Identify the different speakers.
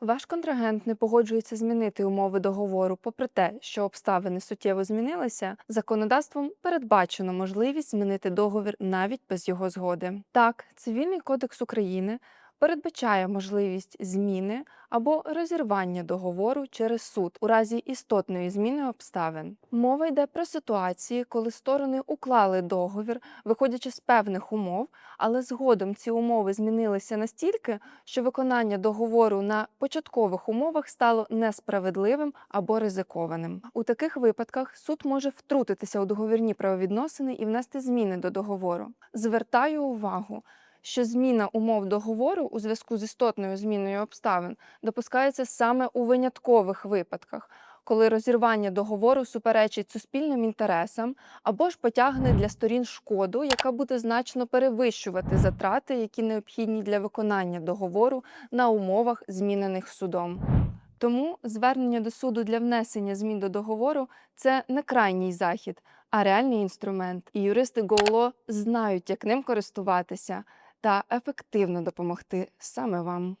Speaker 1: Ваш контрагент не погоджується змінити умови договору, попри те, що обставини суттєво змінилися, законодавством передбачено можливість змінити договір навіть без його згоди. Так, Цивільний кодекс України передбачає можливість зміни або розірвання договору через суд у разі істотної зміни обставин. Мова йде про ситуації, коли сторони уклали договір, виходячи з певних умов, але згодом ці умови змінилися настільки, що виконання договору на початкових умовах стало несправедливим або ризикованим. У таких випадках суд може втрутитися у договірні правовідносини і внести зміни до договору. Звертаю увагу. Що зміна умов договору у зв'язку з істотною зміною обставин допускається саме у виняткових випадках, коли розірвання договору суперечить суспільним інтересам або ж потягне для сторін шкоду, яка буде значно перевищувати затрати, які необхідні для виконання договору на умовах, змінених судом. Тому звернення до суду для внесення змін до договору це не крайній захід, а реальний інструмент. І юристи GoLaw знають, як ним користуватися та ефективно допомогти саме вам.